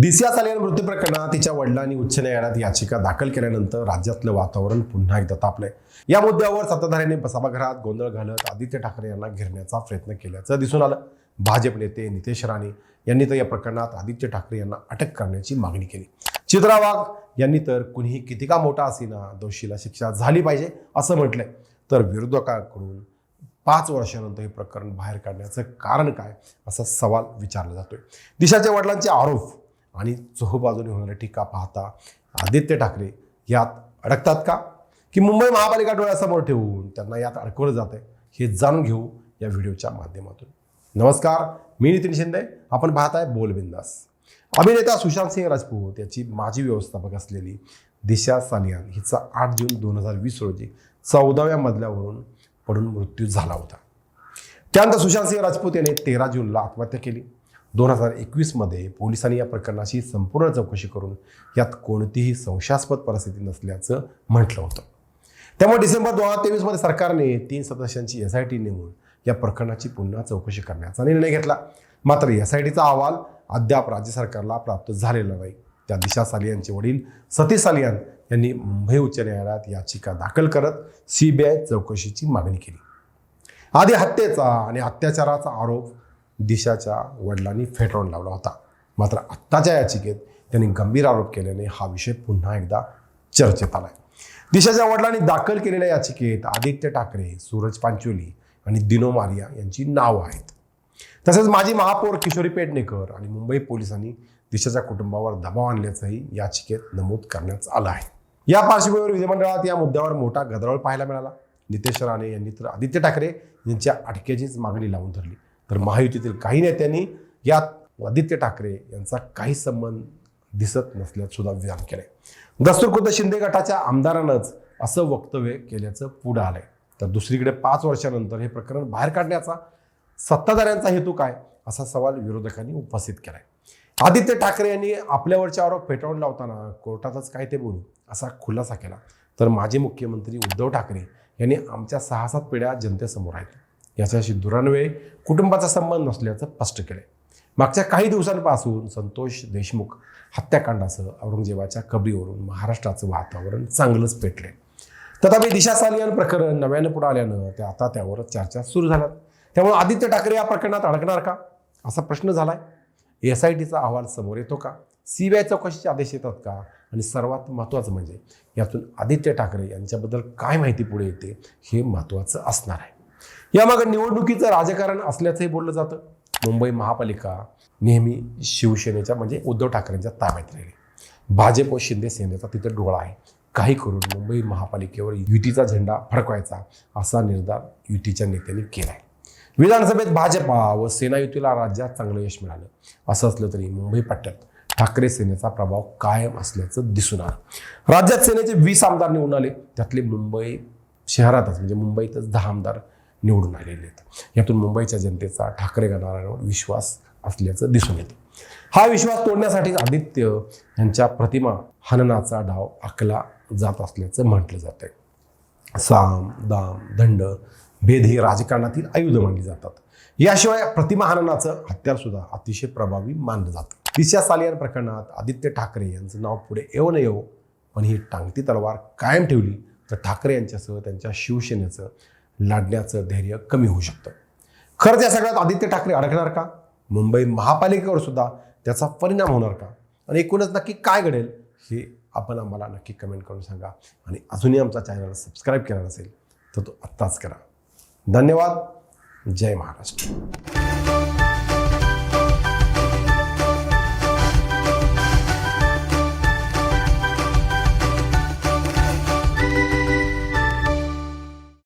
दिसिया सालियान मृत्यू प्रकरणात तिच्या वडिलांनी उच्च न्यायालयात याचिका दाखल केल्यानंतर राज्यातलं वातावरण पुन्हा एकदा तापलंय. या मुद्द्यावर सत्ताधाऱ्यांनी सभागृहात गोंधळ घालत आदित्य ठाकरे यांना घेरण्याचा प्रयत्न केल्याचं दिसून आलं. भाजप नेते नितेश राणे यांनी तर या प्रकरणात आदित्य ठाकरे यांना अटक करण्याची मागणी केली. चित्रा वाघ यांनी तर कुणीही किती का मोठा असेना दोषीला शिक्षा झाली पाहिजे असं म्हटलंय. तर विरोधकांकडून पाच वर्षानंतर हे प्रकरण बाहेर काढण्याचं कारण काय असा सवाल विचारला जातोय. दिशाच्या वडिलांचे आरोप आणि चोहबाजूने होणाऱ्या टीका पाहता आदित्य ठाकरे यात अडकतात का? की मुंबई महापालिका डोळ्यासमोर ठेवून त्यांना यात अडकवलं जात आहे हे जाणून घेऊ या व्हिडिओच्या माध्यमातून. नमस्कार मी नितीन शिंदे आपण पाहताय बोल बिंदास. अभिनेता सुशांत सिंह राजपूत याची माजी व्यवस्थापक असलेली दिशा सालियान हिचा आठ जून दोन हजार वीस रोजी चौदाव्या मजल्यावरून पडून मृत्यू झाला होता. त्यानंतर सुशांत सिंह राजपूत याने तेरा जूनला आत्महत्या केली. दोन हजार एकवीसमध्ये पोलिसांनी या प्रकरणाची संपूर्ण चौकशी करून यात कोणतीही संशयास्पद परिस्थिती नसल्याचं म्हटलं होतं. त्यामुळे डिसेंबर दोन हजार तेवीसमध्ये सरकारने तीन सदस्यांची एस आय टी नेमून या प्रकरणाची पुन्हा चौकशी करण्याचा निर्णय घेतला. मात्र एस आय टीचा अहवाल अद्याप राज्य सरकारला प्राप्त झालेला नाही. त्या दिशा सालियांचे वडील सतीश सालियान यांनी मुंबई उच्च न्यायालयात याचिका दाखल करत सीबीआय चौकशीची मागणी केली. आधी हत्येचा आणि अत्याचाराचा आरोप दिशाच्या वडिलांनी फेटाळून लावला होता. मात्र आत्ताच्या याचिकेत त्यांनी गंभीर आरोप केल्याने हा विषय पुन्हा एकदा चर्चेत आलाय. दिशाच्या वडिलांनी दाखल केलेल्या याचिकेत आदित्य ठाकरे सूरज पांचोली आणि दिनो मारिया यांची नावं आहेत. तसेच माजी महापौर किशोरी पेडणेकर आणि मुंबई पोलिसांनी दिशाच्या कुटुंबावर दबाव आणल्याचंही याचिकेत नमूद करण्यात आलं आहे. या पार्श्वभूमीवर विधिमंडळात या मुद्द्यावर मोठा गदारोळ पाहायला मिळाला. नितेश राणे यांनी तर आदित्य ठाकरे यांच्या अटकेचीच मागणी लावून धरली. तर महायुतीतील काही नेत्यांनी यात आदित्य ठाकरे यांचा काही संबंध दिसत नसल्यात सुद्धा विधान केले दस्तूरखुद्द शिंदे गटाच्या आमदारानंच असं वक्तव्य केल्याचं पुढं आलंय. तर दुसरीकडे पाच वर्षानंतर हे प्रकरण बाहेर काढण्याचा सत्ताधाऱ्यांचा हेतू काय असा सवाल विरोधकांनी उपस्थित केलाय. आदित्य ठाकरे यांनी आपल्यावरचे आरोप फेटाळून लावताना कोर्टातच काय ते बोलू असा खुलासा केला. तर माजी मुख्यमंत्री उद्धव ठाकरे यांनी आमच्या सहा सात पिढ्या जनतेसमोर आहेत. याच्याशी दुरान्वये कुटुंबाचा संबंध नसल्याचं स्पष्ट केलं मागच्या काही दिवसांपासून संतोष देशमुख हत्याकांडासह औरंगजेबाच्या कबरीवरून महाराष्ट्राचं वातावरण चांगलंच पेटले तथापि दिशा सालियान प्रकरण नव्यानं पुढे आल्यानं त्या आता त्यावर चर्चा सुरू झाल्यात. त्यामुळे आदित्य ठाकरे या प्रकरणात अडकणार का? असा प्रश्न झाला आहे एस आय टीचा अहवाल समोर येतो का? सीबीआय चौकशीचे आदेश येतात का? आणि सर्वात महत्त्वाचं म्हणजे यातून आदित्य ठाकरे यांच्याबद्दल काय माहिती पुढे येते हे महत्त्वाचं असणार आहे. यामागे निवडणुकीचं राजकारण असल्याचंही बोललं जातं. मुंबई महापालिका नेहमी शिवसेनेच्या म्हणजे उद्धव ठाकरेंच्या ताब्यात राहिली. भाजप व शिंदे सेनेचा तिथं डोळा आहे. काही करून मुंबई महापालिकेवर युतीचा झेंडा फडकवायचा असा निर्धार युतीच्या नेत्यांनी केला आहे विधानसभेत भाजपा व सेना युतीला राज्यात चांगलं यश मिळालं. असं असलं तरी मुंबई पट्ट्यात ठाकरे सेनेचा प्रभाव कायम असल्याचं दिसून आलं. राज्यात सेनेचे वीस आमदार निवडून आले. त्यातले मुंबई शहरातच म्हणजे मुंबईतच दहा आमदार निवडून आलेले आहेत. यातून मुंबईच्या जनतेचा ठाकरे गणाऱ्यांवर विश्वास असल्याचं दिसून येतं. हा विश्वास तोडण्यासाठी आदित्य यांच्या प्रतिमा हननाचा डाव आखला जात असल्याचं म्हटलं जात आहे साम दाम दंड भेद ही राजकारणातील आयुध मानली जातात. याशिवाय प्रतिमा हननाचं हत्यार सुद्धा अतिशय प्रभावी मानलं जातं. तिसऱ्या सालियान प्रकरणात आदित्य ठाकरे यांचं नाव पुढे येऊ न येऊ पण ही टांगती तलवार कायम ठेवली तर ठाकरे यांच्यासह त्यांच्या शिवसेनेचं लढण्याचं धैर्य कमी होऊ शकतं. खरंच या सगळ्यात आदित्य ठाकरे अडकणार का? मुंबई महापालिकेवर सुद्धा त्याचा परिणाम होणार का? आणि एकूणच नक्की काय घडेल हे आपण आम्हाला नक्की कमेंट करून सांगा. आणि अजूनही आमचा चॅनल सबस्क्राईब केला नसेल तर तो आत्ताच करा. धन्यवाद. जय महाराष्ट्र.